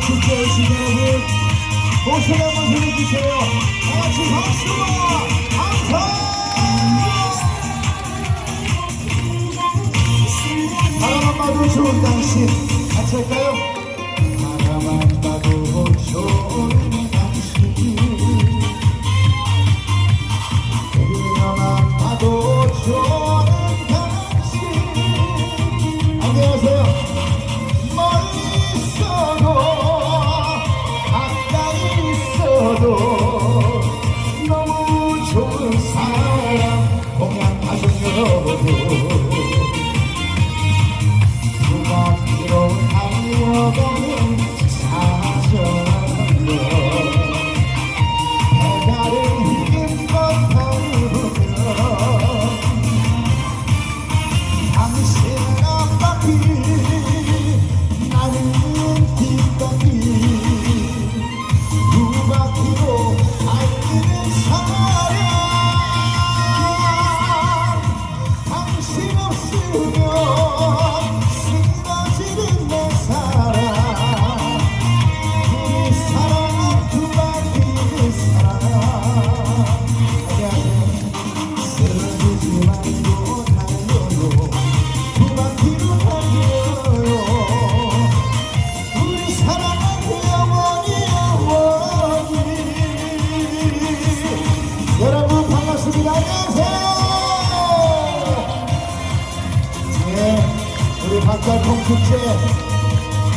축제 오신 여러분 모습 한번 보내주세요 다같이 박수와 함성 바라만 봐도 좋은 당신 같이 할까요?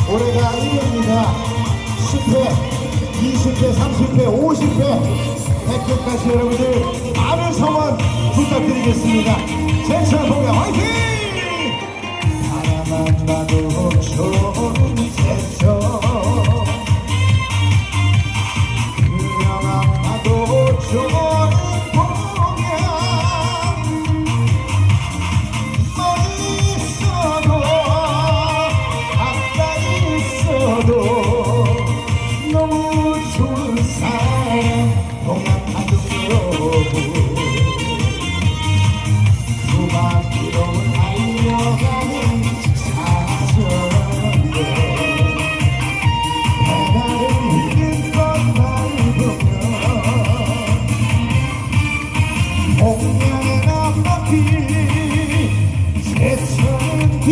올해가 1회입니다. 10회, 20회, 30회, 50회 100회까지 여러분들 많은 성원 부탁드리겠습니다. 제철 공연 화이팅! 바라만 봐도 좋은 제철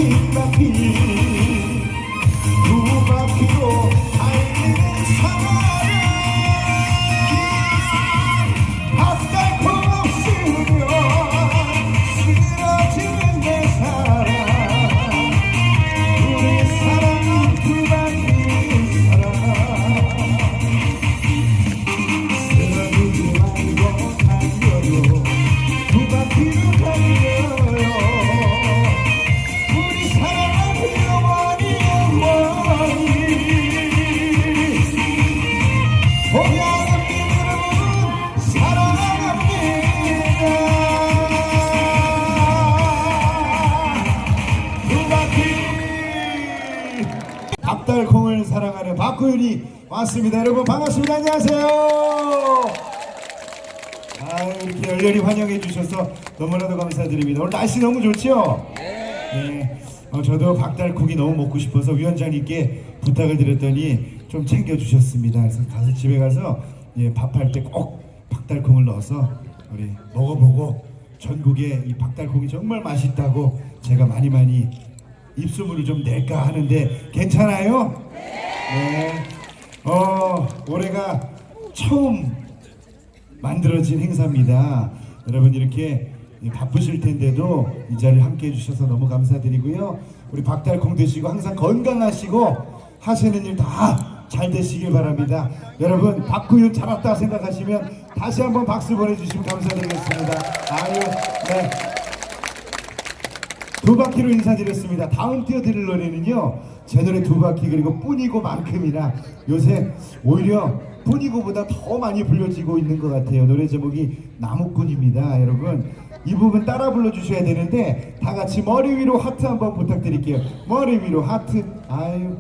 세상 왔습니다 여러분 반갑습니다 안녕하세요 아 이렇게 열렬히 환영해 주셔서 너무나도 감사드립니다. 오늘 날씨 너무 좋죠? 네. 어, 저도 박달콩이 너무 먹고 싶어서 위원장님께 부탁을 드렸더니 좀 챙겨 주셨습니다. 그래서 가서 집에 가서 예, 밥할 때 꼭 박달콩을 넣어서 우리 먹어보고 전국에 이 박달콩이 정말 맛있다고 제가 많이 많이 입소문을 좀 낼까 하는데 괜찮아요? 네. 어 올해가 처음 만들어진 행사입니다. 여러분 이렇게 바쁘실 텐데도 이 자리를 함께 해주셔서 너무 감사드리고요. 우리 박달콩 드시고 항상 건강하시고 하시는 일 다 잘 되시길 바랍니다. 여러분 박구윤 잘 왔다 생각하시면 다시 한번 박수 보내주시면 감사드리겠습니다. 아유 네. 두 바퀴로 인사드렸습니다. 다음 띄워드릴 노래는요. 제 노래 두 바퀴 그리고 뿐이고 만큼이라 요새 오히려 뿐이고보다 더 많이 불려지고 있는 것 같아요. 노래 제목이 나무꾼입니다. 여러분 이 부분 따라 불러주셔야 되는데 다 같이 머리 위로 하트 한번 부탁드릴게요. 머리 위로 하트. 아유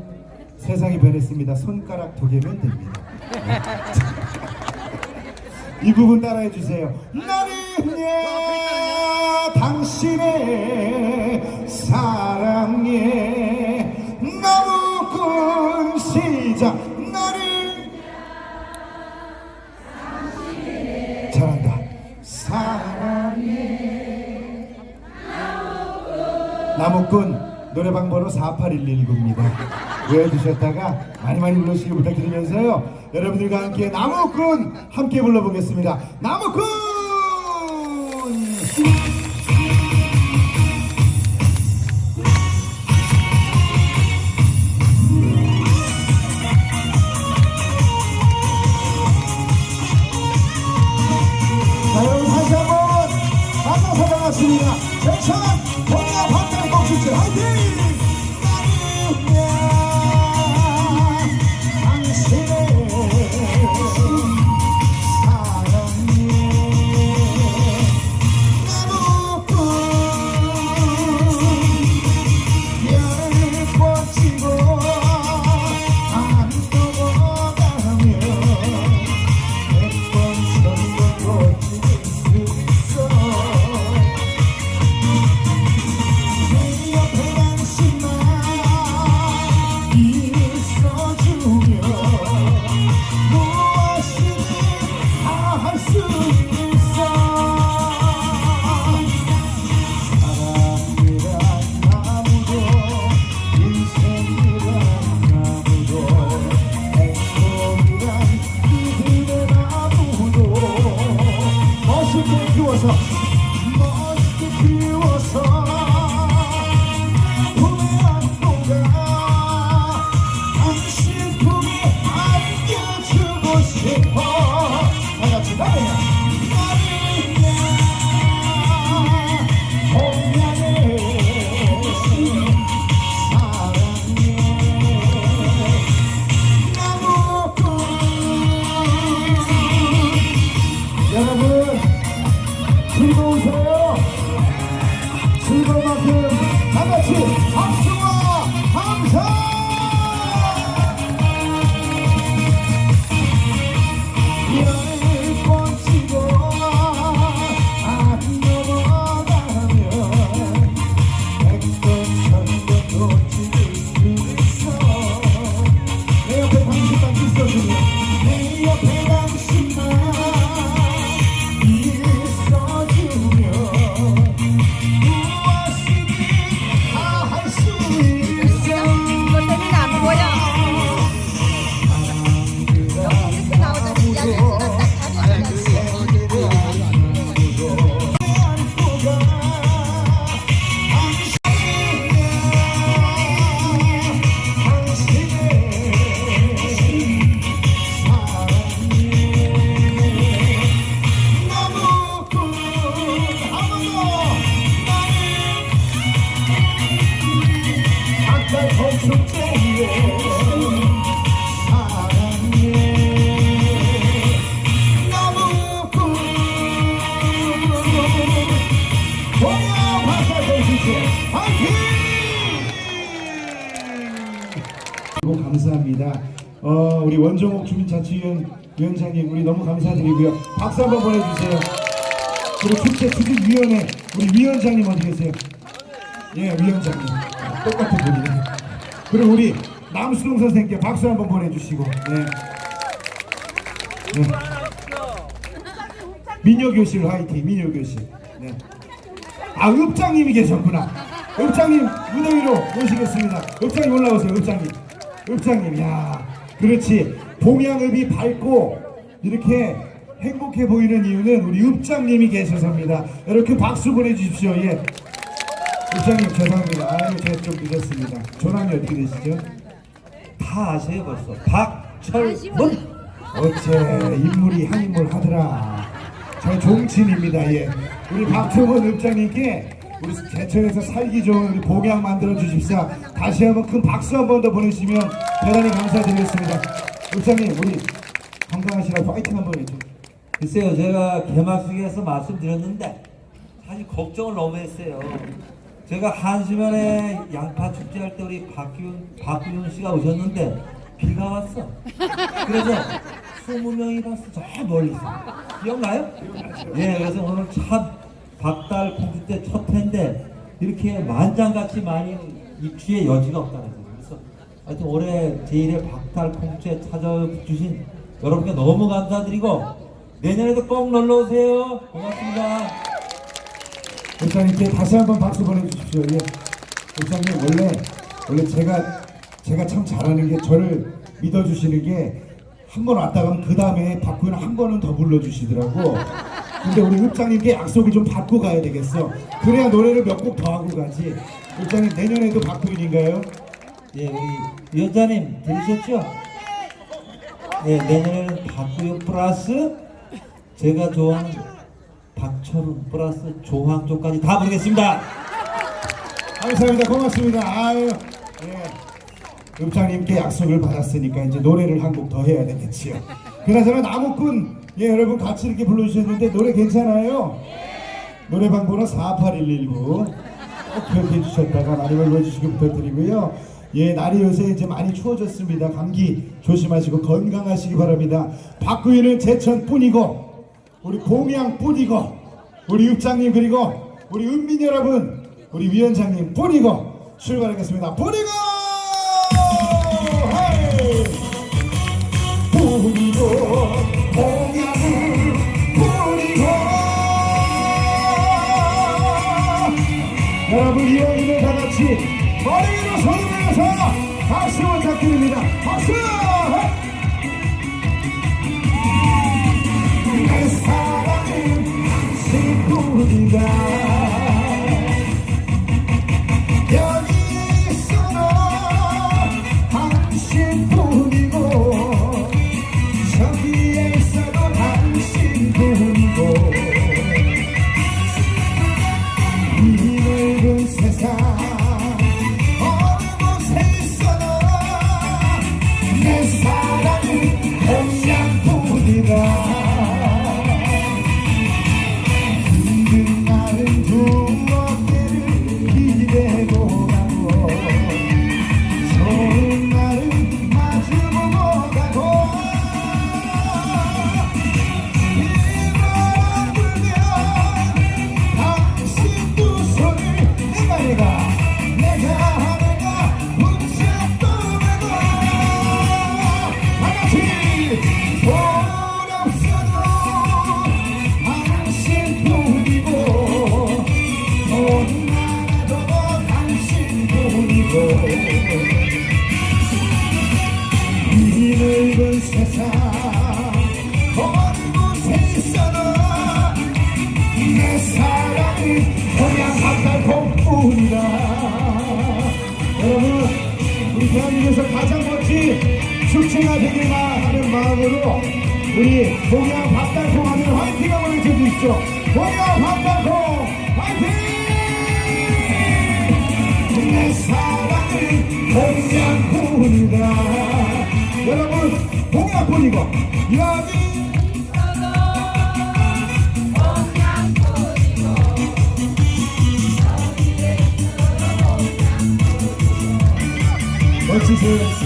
세상이 변했습니다. 손가락 두 개면 됩니다. 이 부분 따라해 주세요. 나는야 당신의 사랑에 잘한다. 사랑해 나무꾼 노래방 번호 48119입니다. 외워두셨다가 많이 많이 불러주시기 부탁드리면서요. 여러분들과 함께 나무꾼 함께 불러보겠습니다. 나무꾼! 만나서 너무 감사합니다. 어, 우리 원종옥 주민자치위원 위원장님 우리 너무 감사드리고요. 박수 한번 보내주세요. 그리고 축제 추진위원회 우리 위원장님 어디 계세요? 예, 위원장님 똑같은 분이네. 그리고 우리 남수동 선생님께 박수 한번 보내주시고. 네. 네. 민요교실 화이팅, 민요교실. 네. 아, 읍장님이 계셨구나. 읍장님 무대 위로 모시겠습니다. 읍장님 올라오세요, 읍장님. 읍장님, 야, 그렇지. 동양읍이 밝고 이렇게 행복해 보이는 이유는 우리 읍장님이 계셔서입니다. 이렇게 박수 보내주십시오. 예. 읍장님 죄송합니다. 아유, 제가 좀 늦었습니다. 조남이 어떻게 되시죠? 다 아세요 벌써 박철문 어째 인물이 한 인물 하더라. 저 종친입니다. 예. 우리 박철원 읍장님께 우리 제천에서 살기 좋은 우리 봉양 만들어 주십사. 다시 한번 큰 박수 한 번 더 보내주시면 대단히 감사드리겠습니다. 읍장님 우리 건강하시라고 파이팅 한번 해줘. 글쎄요 제가 개막식에서 말씀드렸는데 사실 걱정을 너무 했어요 제가 한시면에 양파 축제 할 때 우리 박기훈 박기훈 씨가 오셨는데 비가 왔어 그래서 20명이 봤어 저 멀리서 기억나요? 예 그래서 오늘 참 박달 콩쿠 때첫 해인데 이렇게 만장같이 많이 입주의 여지가 없다는 거죠 그래서 하여튼 올해 제1회 박달 콩쿠에 찾아주신 여러분께 너무 감사드리고 내년에도 꼭 놀러 오세요. 고맙습니다. 목사님께 다시 한번 박수 보내주십시오. 예. 목사님 원래 원래 제가 제가 참 잘하는 게 저를 믿어주시는 게 한 번 왔다 가면 그 다음에 박구현 한 번은 더 불러주시더라고. 근데 우리 읍장님께 약속을 좀 받고 가야 되겠어. 그래야 노래를 몇 곡 더 하고 가지. 읍장님 내년에도 박구현인가요? 예, 우리 위원장님 들으셨죠? 예, 내년에는 박구현 플러스 제가 좋아하는 박철훈 플러스 조항조까지 다 부르겠습니다. 감사합니다. 고맙습니다. 아유, 예. 읍장님께 약속을 받았으니까 이제 노래를 한 곡 더 해야 되겠지요. 그나저나 나무꾼, 예, 여러분 같이 이렇게 불러주셨는데 노래 괜찮아요? 노래방 번호 48119. 꼭 기억해 주셨다가 많이 불러주시기 부탁드리고요. 예, 날이 요새 이제 많이 추워졌습니다. 감기 조심하시고 건강하시기 바랍니다. 박구이는 제천뿐이고, 우리 공양뿐이고, 우리 읍장님 그리고 우리 은민 여러분, 우리 위원장님 뿐이고 출발하겠습니다. 뿐이고! 축제가 되기만 하는 마음으로 우리 동양 밥달콩 하면 화이팅 한번 외쳐주십시오. 동양 밥달콩 화이팅! 내 사랑은 동양뿐이다. 여러분 동양뿐이고. 여기 멋지세요